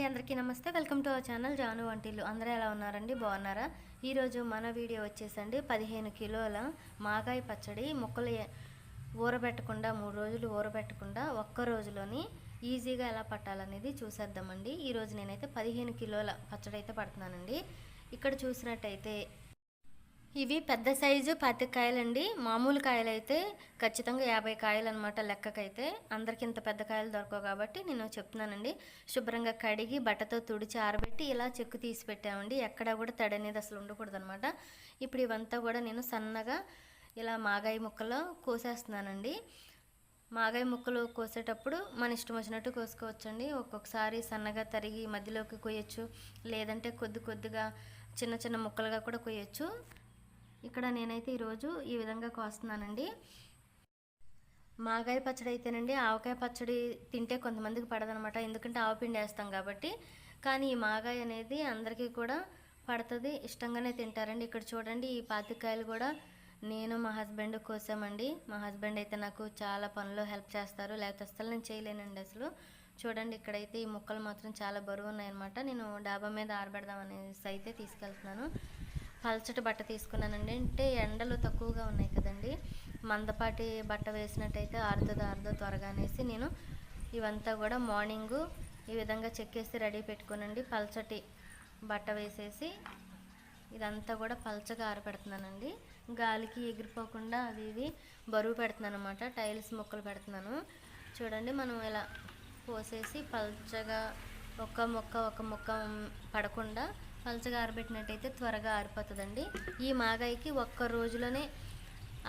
అండి అందరికీ నమస్తే. Welcome to our channel Janu వంటిల్లు. అందరూ ఎలా ఉన్నారండి? బాగున్నారా? ఈరోజు మన వీడియో వచ్చేసండి పదిహేను కిలోల మాగాయ పచ్చడి. ముక్కలు ఊరబెట్టకుండా మూడు రోజులు ఊరబెట్టకుండా ఒక్క రోజులోని ఈజీగా ఎలా పట్టాలనేది చూసేద్దామండి. ఈరోజు నేనైతే పదిహేను కిలోల పచ్చడి అయితే పడుతున్నానండి. ఇక్కడ చూసినట్టయితే ఇవి పెద్ద సైజు పత్తి కాయలండి మామూలు కాయలు అయితే ఖచ్చితంగా యాభై కాయలు అనమాట లెక్కకైతే. అందరికి ఇంత పెద్ద కాయలు దొరకవు కాబట్టి నేను చెప్తున్నానండి. శుభ్రంగా కడిగి బట్టతో తుడిచి ఆరబెట్టి ఇలా చెక్కు తీసి పెట్టామండి. ఎక్కడా కూడా తడి అనేది అసలు ఉండకూడదు అనమాట ఇప్పుడు ఇవంతా కూడా నేను సన్నగా ఇలా మాగాయ ముక్కలో కోసేస్తున్నానండి. మాగాయ ముక్కలు కోసేటప్పుడు మన ఇష్టం వచ్చినట్టు కోసుకోవచ్చండి. ఒక్కొక్కసారి సన్నగా తరిగి మధ్యలోకి కొయ్యొచ్చు. లేదంటే కొద్ది కొద్దిగా చిన్న చిన్న ముక్కలుగా కూడా కొయ్యొచ్చు. ఇక్కడ నేనైతే ఈరోజు ఈ విధంగా కోస్తున్నానండి. మాగాయ పచ్చడి అయితేనండి ఆవకాయ పచ్చడి తింటే కొంతమందికి పడదనమాట. ఎందుకంటే ఆవపిండి వేస్తాం కాబట్టి. కానీ ఈ మాగాయ అనేది అందరికీ కూడా పడుతుంది ఇష్టంగానే తింటారండి. ఇక్కడ చూడండి ఈ పాతికాయలు కూడా నేను మా హస్బెండ్ కోసామండి. మా హస్బెండ్ అయితే నాకు చాలా పనులు హెల్ప్ చేస్తారు. లేకపోతే అసలు నేను చేయలేనండి అసలు. చూడండి ఇక్కడైతే ఈ ముక్కలు మాత్రం చాలా బరువు ఉన్నాయన్నమాట. నేను డాబా మీద ఆరబెడదాం అనేసి అయితే తీసుకెళ్తున్నాను. పల్చటి బట్ట తీసుకున్నానండి. అంటే ఎండలు తక్కువగా ఉన్నాయి కదండి. మందపాటి బట్ట వేసినట్టయితే ఆరుతుంది ఆరుదో త్వరగా అనేసి నేను ఇవంతా కూడా మార్నింగు ఈ విధంగా చెక్కేసి రెడీ పెట్టుకునండి. పల్చటి బట్ట వేసేసి ఇదంతా కూడా పల్చగా ఆరబెడుతున్నానండి గాలికి ఎగిరిపోకుండా అది ఇవి బరువు పెడుతున్నాను అనమాట టైల్స్ ముక్కలు పెడుతున్నాను. చూడండి మనం ఇలా పోసేసి పల్చగా ఒక మొక్క ఒక మొక్క పడకుండా పలచగా ఆరబెట్టినట్టయితే త్వరగా ఆరిపోతుందండి. ఈ మాగాయికి ఒక్క రోజులోనే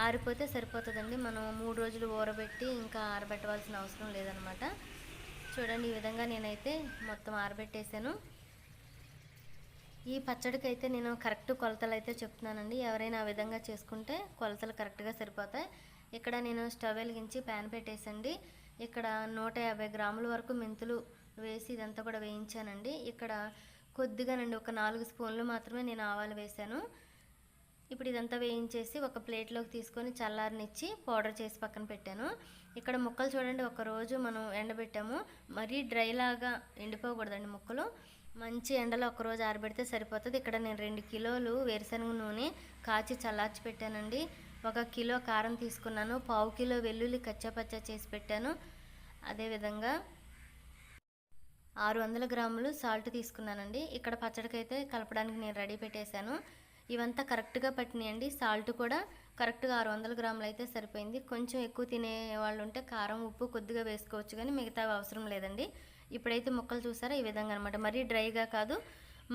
ఆరిపోతే సరిపోతుందండి. మనం మూడు రోజులు ఊరబెట్టి ఇంకా ఆరబెట్టవలసిన అవసరం లేదనమాట. చూడండి ఈ విధంగా నేనైతే మొత్తం ఆరబెట్టేసాను ఈ పచ్చడికి అయితే నేను కరెక్ట్ కొలతలు అయితే చెప్తున్నానండి. ఎవరైనా ఆ విధంగా చేసుకుంటే కొలతలు కరెక్ట్గా సరిపోతాయి. ఇక్కడ నేను స్టవ్ వెలిగించి ప్యాన్ పెట్టేసండి. ఇక్కడ నూట యాభై గ్రాముల వరకు మెంతులు వేసి ఇదంతా కూడా వేయించానండి. ఇక్కడ కొద్దిగానండి ఒక నాలుగు స్పూన్లు మాత్రమే నేను ఆవాలు వేశాను. ఇప్పుడు ఇదంతా వేయించేసి ఒక ప్లేట్లోకి తీసుకొని చల్లారనిచ్చి పౌడర్ చేసి పక్కన పెట్టాను. ఇక్కడ ముక్కలు చూడండి ఒక రోజు మనం ఎండబెట్టాము. మరీ డ్రై లాగా ఎండిపోకూడదండి ముక్కలు. మంచి ఎండలో ఒకరోజు ఆరబెడితే సరిపోతుంది. ఇక్కడ నేను రెండు కిలోలు వేరుశనగ నూనె కాచి చల్లార్చి పెట్టానండి. ఒక కిలో కారం తీసుకున్నాను. పావు కిలో వెల్లుల్లి కచ్చాపచ్చా చేసి పెట్టాను. అదేవిధంగా ఆరు వందల గ్రాములు సాల్ట్ తీసుకున్నానండి. ఇక్కడ పచ్చడికైతే కలపడానికి నేను రెడీ పెట్టేశాను. ఇవంతా కరెక్ట్గా పట్టినాయండి. సాల్ట్ కూడా కరెక్ట్గా ఆరు వందల గ్రాములు అయితే సరిపోయింది. కొంచెం ఎక్కువ తినే వాళ్ళు ఉంటే కారం ఉప్పు కొద్దిగా వేసుకోవచ్చు కానీ మిగతా అవసరం లేదండి. ఇప్పుడైతే ముక్కలు చూసారా? ఈ విధంగా అనమాట మరీ డ్రైగా కాదు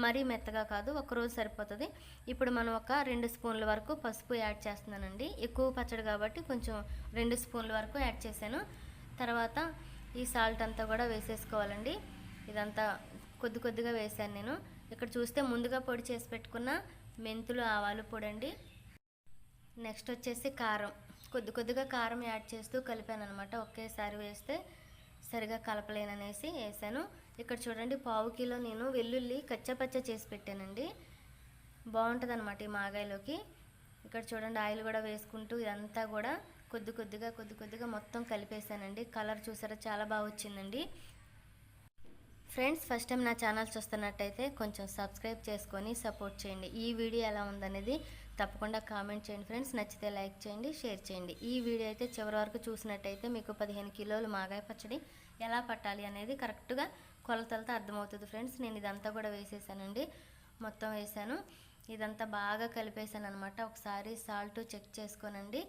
మరీ మెత్తగా కాదు. ఒకరోజు సరిపోతుంది. ఇప్పుడు మనం ఒక రెండు స్పూన్ల వరకు పసుపు యాడ్ చేస్తున్నానండి. ఎక్కువ పచ్చడి కాబట్టి కొంచెం రెండు స్పూన్ల వరకు యాడ్ చేశాను. తర్వాత ఈ సాల్ట్ అంతా కూడా వేసేసుకోవాలండి. ఇదంతా కొద్ది కొద్దిగా వేశాను నేను. ఇక్కడ చూస్తే ముందుగా పొడి చేసి పెట్టుకున్న మెంతులు ఆవాలు పొడి అండి నెక్స్ట్ వచ్చేసి కారం. కొద్ది కొద్దిగా కారం యాడ్ చేస్తూ కలిపాను అనమాట ఒకేసారి వేస్తే సరిగా కలపలేననేసి వేసాను ఇక్కడ చూడండి పావు కిలో నేను వెల్లుల్లి కచ్చపచ్చ చేసి పెట్టానండి. బాగుంటుంది అనమాట ఈ మాగాయలోకి. ఇక్కడ చూడండి ఆయిల్ కూడా వేసుకుంటూ ఇదంతా కూడా కొద్ది కొద్దిగా కొద్ది కొద్దిగా మొత్తం కలిపేసానండి కలర్ చూసారా చాలా బాగా వచ్చిందండి. ఫ్రెండ్స్ ఫస్ట్ టైం నా ఛానల్ చూస్తున్నట్టయితే కొంచెం సబ్స్క్రైబ్ చేసుకొని సపోర్ట్ చేయండి. ఈ వీడియో ఎలా ఉందనేది తప్పకుండా కామెంట్ చేయండి ఫ్రెండ్స్. నచ్చితే లైక్ చేయండి షేర్ చేయండి. ఈ వీడియో అయితే చివరి వరకు చూసినట్టయితే మీకు పదిహేను కిలోలు మాగాయ పచ్చడి ఎలా పట్టాలి అనేది కరెక్ట్గా కొలతలతో అర్థమవుతుంది ఫ్రెండ్స్. నేను ఇదంతా కూడా వేసేసానండి. మొత్తం వేసాను. ఇదంతా బాగా కలిపేసాను అనమాట ఒకసారి సాల్ట్ చెక్ చేసుకోనండి.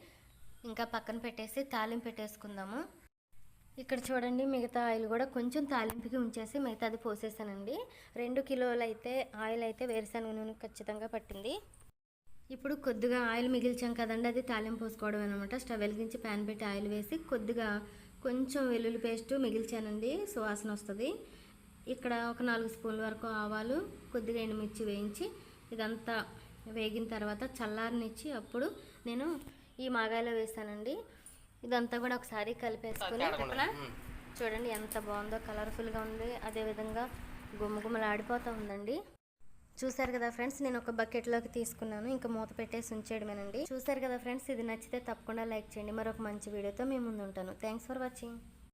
ఇంకా పక్కన పెట్టేసి తాలింపు పెట్టేసుకుందాము. ఇక్కడ చూడండి మిగతా ఆయిల్ కూడా కొంచెం తాలింపుకి ఉంచేసి మిగతాది పోసేసానండి. రెండు కిలోలు అయితే ఆయిల్ అయితే వేరుశనగ నూనె ఖచ్చితంగా పట్టింది. ఇప్పుడు కొద్దిగా ఆయిల్ మిగిల్చాం కదండి అది తాలింపు పోసుకోవడం అనమాట స్టవ్ వెలిగించి ప్యాన్ పెట్టి ఆయిల్ వేసి కొద్దిగా కొంచెం వెల్లుల్లి పేస్ట్ మిగిల్చానండి సువాసన వస్తుంది. ఇక్కడ ఒక నాలుగు స్పూన్ల వరకు ఆవాలు కొద్దిగా ఎండుమిర్చి వేయించి ఇదంతా వేగిన తర్వాత చల్లారనిచ్చి అప్పుడు నేను ఈ మాగాయలో వేసానండి. ఇదంతా కూడా ఒకసారి కలిపేసుకుని చూడండి ఎంత బాగుందో కలర్ఫుల్గా ఉంది. అదేవిధంగా గుమ్మగుమ్మలాడిపోతూ ఉందండి. చూసారు కదా ఫ్రెండ్స్ నేను ఒక బకెట్లోకి తీసుకున్నాను. ఇంకా మూత పెట్టేసి ఉంచేయడమేనండి. చూసారు కదా ఫ్రెండ్స్ ఇది నచ్చితే తప్పకుండా లైక్ చేయండి. మరొక మంచి వీడియోతో మేము ముందు ఉంటాను థ్యాంక్స్ ఫర్ వాచింగ్